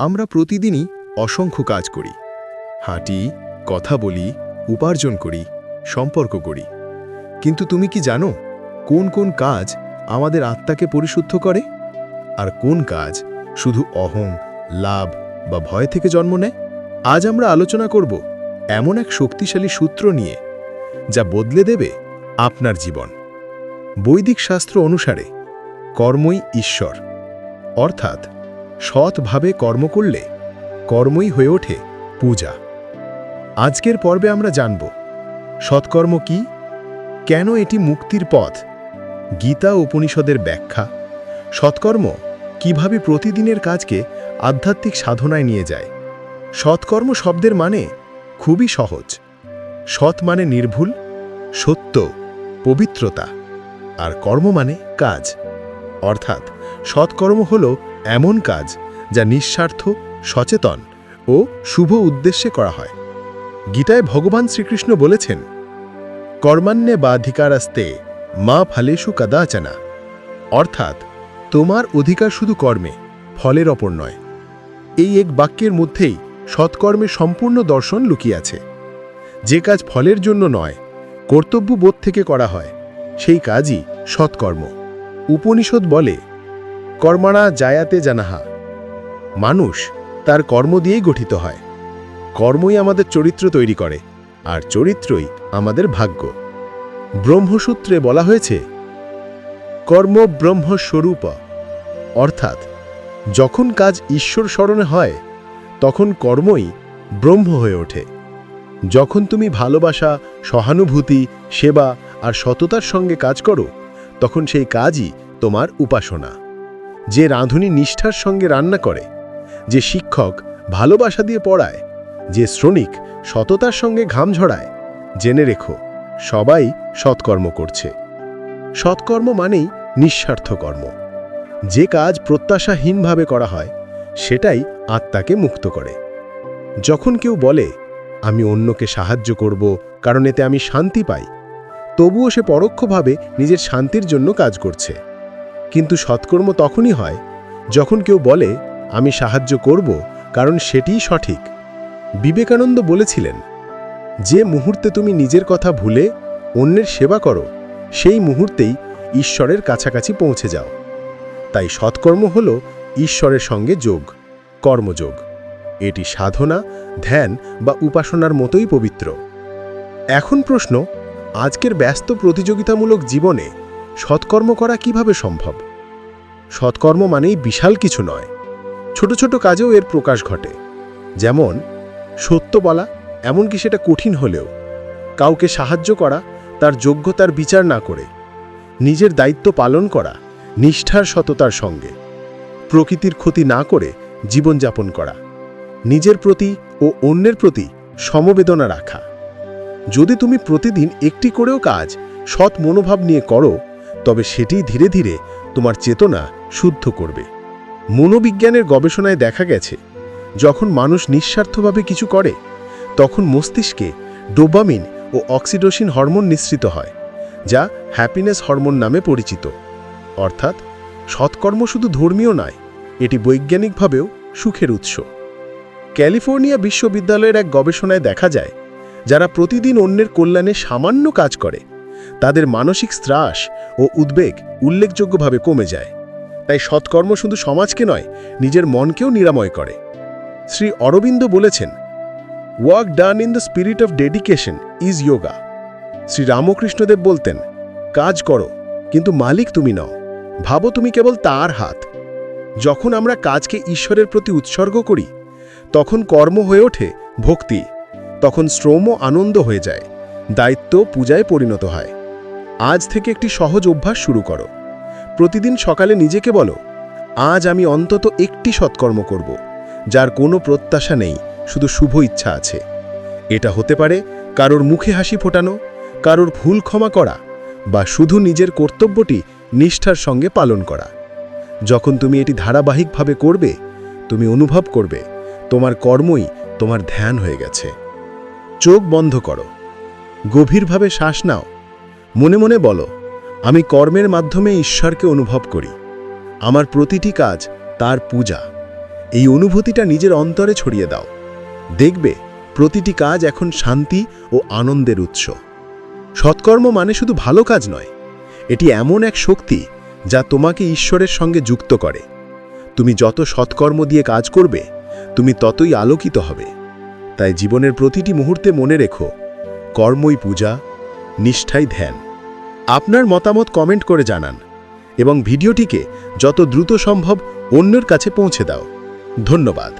আমরা প্রতিদিনই অসংখ্য কাজ করি। হাঁটি, কথা বলি, উপার্জন করি, সম্পর্ক করি। কিন্তু তুমি কি জানো, কোন কোন কাজ আমাদের আত্মাকে পরিশুদ্ধ করে? আর কোন কাজ শুধু অহং, লাভ বা ভয় থেকে জন্ম নেয়? আজ আমরা আলোচনা করব এমন এক শক্তিশালী সূত্র নিয়ে, যা বদলে দেবে আপনার জীবন। বৈদিক শাস্ত্র অনুসারে, কর্মই ঈশ্বর। অর্থাৎ সৎভাবে কর্ম করলে কর্মই হয়ে ওঠে পূজা। আজকের পর্বে আমরা জানব, সৎকর্ম কি? কেন এটি মুক্তির পথ? গীতা উপনিষদের ব্যাখ্যা। সৎকর্ম কীভাবে প্রতিদিনের কাজকে আধ্যাত্মিক সাধনায় নিয়ে যায়? সৎকর্ম শব্দের মানে খুবই সহজ। সৎ মানে নির্ভুল, সত্য পবিত্রতা। আর কর্ম মানে কাজ। অর্থাৎ সৎকর্ম হল এমন কাজ যা নিঃস্বার্থ, সচেতন ও শুভ উদ্দেশ্যে করা হয়। গীতায় ভগবান শ্রীকৃষ্ণ বলেছেন, কর্মান্যে বাধিকারাস্তে মা ফালেশু কদাচনা। অর্থাৎ, তোমার অধিকার শুধু কর্মে, ফলের অপর নয়। এই এক বাক্যের মধ্যেই সৎকর্মের সম্পূর্ণ দর্শন লুকিয়ে আছে। যে কাজ ফলের জন্য নয়, কর্তব্যবোধ থেকে করা হয়, সেই কাজই সৎকর্ম। উপনিষদ বলে কর্মাণা জায়াতে জানাহা। মানুষ তার কর্ম দিয়েই গঠিত হয়। কর্মই আমাদের চরিত্র তৈরি করে, আর চরিত্রই আমাদের ভাগ্য। ব্রহ্মসূত্রে বলা হয়েছে, কর্ম ব্রহ্মস্বরূপ, অর্থাৎ যখন কাজ ঈশ্বর স্মরণে হয়, তখন কর্মই ব্রহ্ম হয়ে ওঠে। যখন তুমি ভালোবাসা, সহানুভূতি, সেবা আর সততার সঙ্গে কাজ করো, তখন সেই কাজই তোমার উপাসনা। যে রাঁধুনি নিষ্ঠার সঙ্গে রান্না করে, যে শিক্ষক ভালোবাসা দিয়ে পড়ায়, যে শ্রমিক সততার সঙ্গে ঘাম ঝরায়, জেনে রেখো, সবাই সৎকর্ম করছে। সৎকর্ম মানেই নিঃস্বার্থ কর্ম। যে কাজ প্রত্যাশাহীনভাবে করা হয়, সেটাই আত্মাকে মুক্ত করে। যখন কেউ বলে, আমি অন্যকে সাহায্য করব কারণ এতে আমি শান্তি পাই, তবুও সে পরোক্ষভাবে নিজের শান্তির জন্য কাজ করছে। কিন্তু সৎকর্ম তখনই হয় যখন কেউ বলে, আমি সাহায্য করব, কারণ সেটিই সঠিক। বিবেকানন্দ বলেছিলেন, যে মুহূর্তে তুমি নিজের কথা ভুলে অন্যের সেবা করো, সেই মুহূর্তেই ঈশ্বরের কাছাকাছি পৌঁছে যাও। তাই সৎকর্ম হল ঈশ্বরের সঙ্গে যোগ, কর্মযোগ। এটি সাধনা, ধ্যান বা উপাসনার মতোই পবিত্র। এখন প্রশ্ন, আজকের ব্যস্ত প্রতিযোগিতামূলক জীবনে সৎকর্ম করা কীভাবে সম্ভব? সৎকর্ম মানেই বিশাল কিছু নয়। ছোট ছোট কাজেও এর প্রকাশ ঘটে। যেমন, সত্য বলা, এমনকি সেটা কঠিন হলেও। কাউকে সাহায্য করা, তার যোগ্যতার বিচার না করে। নিজের দায়িত্ব পালন করা, নিষ্ঠার সততার সঙ্গে। প্রকৃতির ক্ষতি না করে জীবনযাপন করা। নিজের প্রতি ও অন্যের প্রতি সমবেদনা রাখা। যদি তুমি প্রতিদিন একটি করেও কাজ, সৎ মনোভাব নিয়ে করো তবে সেটি ধীরে ধীরে তোমার চেতনা শুদ্ধ করবে। মনোবিজ্ঞানের গবেষণায় দেখা গেছে, যখন মানুষ নিঃস্বার্থভাবে কিছু করে, তখন মস্তিষ্কে ডোবামিন ও অক্সিডোসিন হরমোন নিঃসৃত হয়, যা হ্যাপিনেস হরমোন নামে পরিচিত। অর্থাৎ সৎকর্ম শুধু ধর্মীয় নয়, এটি বৈজ্ঞানিকভাবেও সুখের উৎস। ক্যালিফোর্নিয়া বিশ্ববিদ্যালয়ের এক গবেষণায় দেখা যায়, যারা প্রতিদিন অন্যের কল্যাণে সামান্য কাজ করে, তাদের মানসিক ত্রাস ও উদ্বেগ উল্লেখযোগ্যভাবে কমে যায়। তাই সৎকর্ম শুধু সমাজকে নয়, নিজের মনকেও নিরাময় করে। শ্রী অরবিন্দ বলেছেন work done in the spirit of dedication is yoga Shri Ramakrishnadev বলতেন, কাজ করো, কিন্তু মালিক তুমি নও, ভাবো তুমি কেবল তার হাত। যখন আমরা কাজকে ঈশ্বরের প্রতি উৎসর্গ করি, তখন কর্ম হয়ে ওঠে ভক্তি, তখন শ্রম আনন্দ হয়ে যায় দায়িত্ব পূজায় পরিণত হয়। আজ থেকে একটি সহজ অভ্যাস শুরু করো। প্রতিদিন সকালে নিজেকে বলো, আজ আমি অন্তত একটি সৎকর্ম করব, যার কোনো প্রত্যাশা নেই, শুধু শুভ ইচ্ছা আছে। এটা হতে পারে কারোর মুখে হাসি ফোটানো, কারোর ভুল ক্ষমা করা, বা শুধু নিজের কর্তব্যটি নিষ্ঠার সঙ্গে পালন করা। যখন তুমি এটি ধারাবাহিকভাবে করবে, তুমি অনুভব করবে, তোমার কর্মই তোমার ধ্যান হয়ে গেছে। চোখ বন্ধ করো। গভীরভাবে শ্বাস নাও। মনে মনে বলো, আমি কর্মের মাধ্যমে ঈশ্বরকে অনুভব করি। আমার প্রতিটি কাজ তার পূজা। এই অনুভূতিটা নিজের অন্তরে ছড়িয়ে দাও। দেখবে, প্রতিটি কাজ এখন শান্তি ও আনন্দের উৎস। সৎকর্ম মানে শুধু ভালো কাজ নয়, এটি এমন এক শক্তি যা তোমাকে ঈশ্বরের সঙ্গে যুক্ত করে। তুমি যত সৎকর্ম দিয়ে কাজ করবে, তুমি ততই আলোকিত হবে। তাই জীবনের প্রতিটি মুহূর্তে মনে রেখো, কর্মই পূজা নিষ্ঠাই ধ্যান। আপনার মতামত কমেন্ট করে জানান এবং ভিডিওটিকে যত দ্রুত সম্ভব অন্যের কাছে পৌঁছে দাও। ধন্যবাদ।